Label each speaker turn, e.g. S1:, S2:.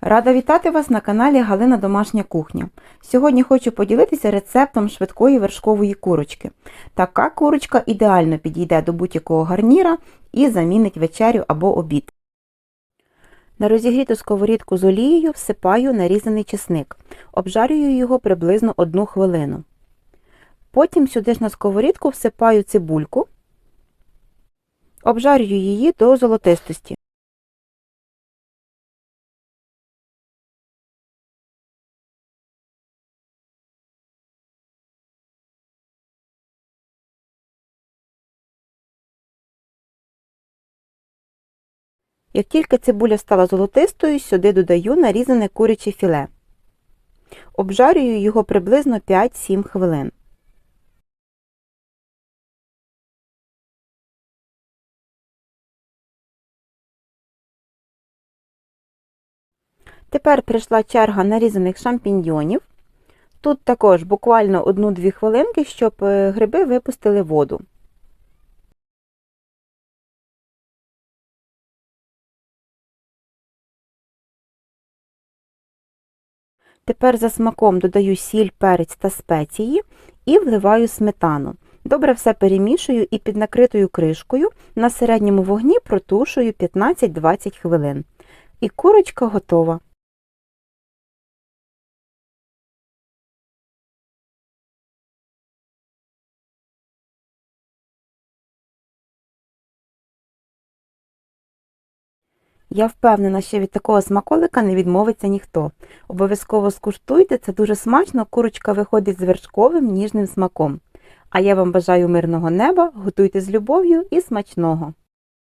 S1: Рада вітати вас на каналі Галина Домашня кухня. Сьогодні хочу поділитися рецептом швидкої вершкової курочки. Така курочка ідеально підійде до будь-якого гарніра і замінить вечерю або обід. На розігріту сковорідку з олією всипаю нарізаний чесник. Обжарюю його приблизно 1 хвилину. Потім сюди ж на сковорідку всипаю цибульку. Обжарюю її до золотистості. Як тільки цибуля стала золотистою, сюди додаю нарізане куряче філе. Обжарюю його приблизно 5-7 хвилин. Тепер прийшла черга нарізаних шампіньйонів. Тут також буквально 1-2 хвилинки, щоб е, гриби випустили воду. Тепер за смаком додаю сіль, перець та спеції і вливаю сметану. Добре все перемішую і під накритою кришкою на середньому вогні протушую 15-20 хвилин. І курочка готова. Я впевнена, що від такого смаколика не відмовиться ніхто. Обов'язково скуштуйте, це дуже смачно, курочка виходить з вершковим ніжним смаком. А я вам бажаю мирного неба, готуйте з любов'ю і смачного!